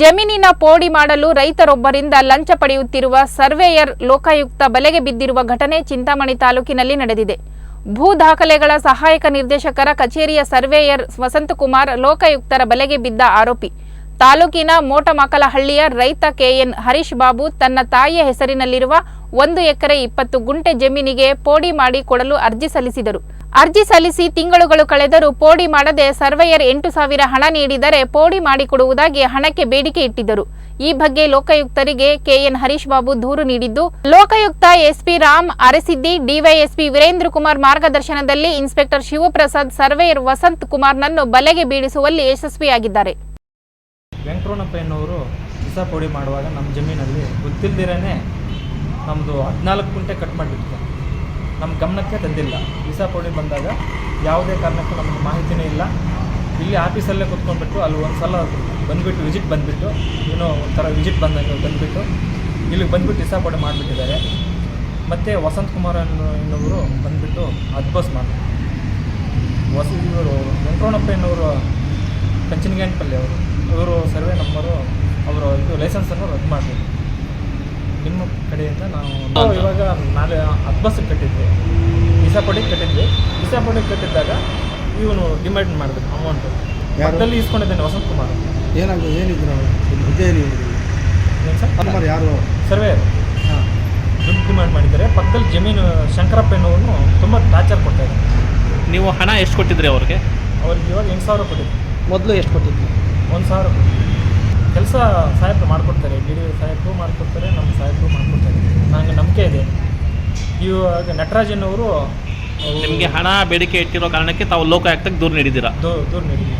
ಜಮೀನಿನ ಪೋಡಿ ಮಾಡಲು ರೈತರೊಬ್ಬರಿಂದ ಲಂಚ ಪಡೆಯುತ್ತಿರುವ ಸರ್ವೇಯರ್ ಲೋಕಾಯುಕ್ತ ಬಲೆಗೆ ಬಿದ್ದಿರುವ ಘಟನೆ ಚಿಂತಾಮಣಿ ತಾಲೂಕಿನಲ್ಲಿ ನಡೆದಿದೆ. ಭೂ ದಾಖಲೆಗಳ ಸಹಾಯಕ ನಿರ್ದೇಶಕರ ಕಚೇರಿಯ ಸರ್ವೇಯರ್ ವಸಂತಕುಮಾರ್ ಲೋಕಾಯುಕ್ತರ ಬಲೆಗೆ ಬಿದ್ದ ಆರೋಪಿ. ತಾಲೂಕಿನ ಮೋಟಮಕಲಹಳ್ಳಿಯ ರೈತ ಕೆಎನ್ ಹರೀಶ್ ಬಾಬು ತನ್ನ ತಾಯಿಯ ಹೆಸರಿನಲ್ಲಿರುವ ಒಂದು ಎಕರೆ ಇಪ್ಪತ್ತು ಗುಂಟೆ ಜಮೀನಿಗೆ ಪೋಡಿ ಮಾಡಿ ಕೊಡಲು ಅರ್ಜಿ ಸಲ್ಲಿಸಿದರು. ಅರ್ಜಿ ಸಲ್ಲಿಸಿ ತಿಂಗಳುಗಳು ಕಳೆದರೂ ಪೋಡಿ ಮಾಡದೆ ಸರ್ವೆಯರ್ ಎಂಟು ಸಾವಿರ ಹಣ ನೀಡಿದರೆ ಪೋಡಿ ಮಾಡಿಕೊಡುವುದಾಗಿ ಹಣಕ್ಕೆ ಬೇಡಿಕೆ ಇಟ್ಟಿದ್ದರು. ಈ ಬಗ್ಗೆ ಲೋಕಾಯುಕ್ತರಿಗೆ ಕೆಎನ್ ಹರೀಶ್ ಬಾಬು ದೂರು ನೀಡಿದ್ದು, ಲೋಕಾಯುಕ್ತ ಎಸ್ಪಿ ರಾಮ್ ಅರಸಿದ್ದಿ, ಡಿವೈಎಸ್ಪಿ ವೀರೇಂದ್ರ ಕುಮಾರ್ ಮಾರ್ಗದರ್ಶನದಲ್ಲಿ ಇನ್ಸ್ಪೆಕ್ಟರ್ ಶಿವಪ್ರಸಾದ್, ಸರ್ವೇಯರ್ ವಸಂತ್ ಕುಮಾರ್ನನ್ನು ಬಲೆಗೆ ಬೀಳಿಸುವಲ್ಲಿ ಯಶಸ್ವಿಯಾಗಿದ್ದಾರೆ. ಪೋಡಿ ಮಾಡುವಾಗ ನಮ್ಮ ಜಮೀನಲ್ಲಿ ಗೊತ್ತಿಲ್ಲದಿರೇ ನಮ್ಮದು ಹದಿನಾಲ್ಕು ಕುಂಟೆ ಕಟ್ ಮಾಡಿಬಿಟ್ಟಿದೆ ನಮ್ಮ ಗಮನಕ್ಕೆ ತಂದಿಲ್ಲ. ವೀಸಾ ಪೌಡಿ ಬಂದಾಗ ಯಾವುದೇ ಕಾರಣಕ್ಕೂ ನಮಗೆ ಮಾಹಿತಿನೇ ಇಲ್ಲ. ಇಲ್ಲಿ ಆಫೀಸಲ್ಲೇ ಕುತ್ಕೊಂಡ್ಬಿಟ್ಟು ಅಲ್ಲಿ ಒಂದು ಸಲ ಬಂದುಬಿಟ್ಟು ವಿಸಿಟ್ ಬಂದುಬಿಟ್ಟು, ಏನೋ ಒಂಥರ ವಿಸಿಟ್ ಬಂದಂಗೆ ಬಂದುಬಿಟ್ಟು ಇಲ್ಲಿಗೆ ಬಂದುಬಿಟ್ಟು ವಿಸಾ ಪೌಡಿ ಮಾಡಿಬಿಟ್ಟಿದ್ದಾರೆ. ಮತ್ತು ವಸಂತ್ ಕುಮಾರ್ ಎನ್ನುವರು ಬಂದುಬಿಟ್ಟು ಅದ್ಬಸ್ ಮಾಡಿ ಹೊಸ ಇವರು ವೆಂಕಟರಮಣಪ್ಪ ಎನ್ನುವರು ಕಂಚಿನಗೇನಪಲ್ಲಿ ಅವರು. ಇವರು ಸರ್ವೆ ನಂಬರು, ಅವರು ಇದು ಲೈಸೆನ್ಸನ್ನು ರದ್ದು ಮಾಡಬೇಕು ನಿಮ್ಮ ಕಡೆಯಿಂದ ನಾವು ನಾವು ಇವಾಗ ನಾಳೆ ಹತ್ತು ಬಸ್ಸಿಗೆ ಕಟ್ಟಿದ್ವಿ. ವಿಸಾ ಪಡಿಗೆ ಕಟ್ಟಿದ್ವಿ. ವಿಸಾ ಪಡಿಗೆ ಕಟ್ಟಿದ್ದಾಗ ಇವನು ಡಿಮ್ಯಾಂಡ್ ಮಾಡಿದ್ರು ಅಮೌಂಟು ಯಾರು? ಪಕ್ಕದಲ್ಲಿ ಇಸ್ಕೊಂಡಿದ್ದೇನೆ ವಸಂತ್ ಕುಮಾರ್. ಏನಾಗ ಏನಿದ್ರು ಹುದ್ದೆ ಏನು ಏನು ಸರ್? ಯಾರು? ಸರ್ವೇ. ಹಾಂ. ದುಡ್ಡು ಡಿಮ್ಯಾಂಡ್ ಮಾಡಿದ್ದಾರೆ. ಪಕ್ಕದಲ್ಲಿ ಜಮೀನು ಶಂಕರಪ್ಪ ಎನ್ನುವನು ತುಂಬ ಟಾರ್ಚರ್ ಕೊಡ್ತಾ ಇದ್ದಾರೆ ನೀವು ಹಣ ಎಷ್ಟು ಕೊಟ್ಟಿದ್ರಿ ಅವ್ರಿಗೆ? ಅವ್ರಿಗೆ ಇವಾಗ ಎಂಟು ಸಾವಿರ ಕೊಟ್ಟಿದ್ವಿ. ಮೊದಲು ಎಷ್ಟು ಕೊಟ್ಟಿದ್ವಿ ಒಂದು ಸಾವಿರ ಕೆಲಸ ಸಾಹೇಬ್ರು ಮಾಡಿಕೊಡ್ತಾರೆ ಡಿ ಡಿ ಸಾಹೇಬ್ರು ಮಾಡಿಕೊಡ್ತಾರೆ ನಮ್ಮ ಸಾಹೇಬ್ರು ಮಾಡಿಕೊಡ್ತಾರೆ ನನಗೆ ನಂಬಿಕೆ ಇದೆ ಇವಾಗ ನಟರಾಜನ್ ಅವರು ನಿಮಗೆ ಹಣ ಬೇಡಿಕೆ ಇಟ್ಟಿರೋ ಕಾರಣಕ್ಕೆ ತಾವು ಲೋಕಾಯುಕ್ತಕ್ಕೆ ದೂರು ನೀಡಿದ್ದೀರಾ? ದೂರ ನೀಡಿದ್ದೀವಿ.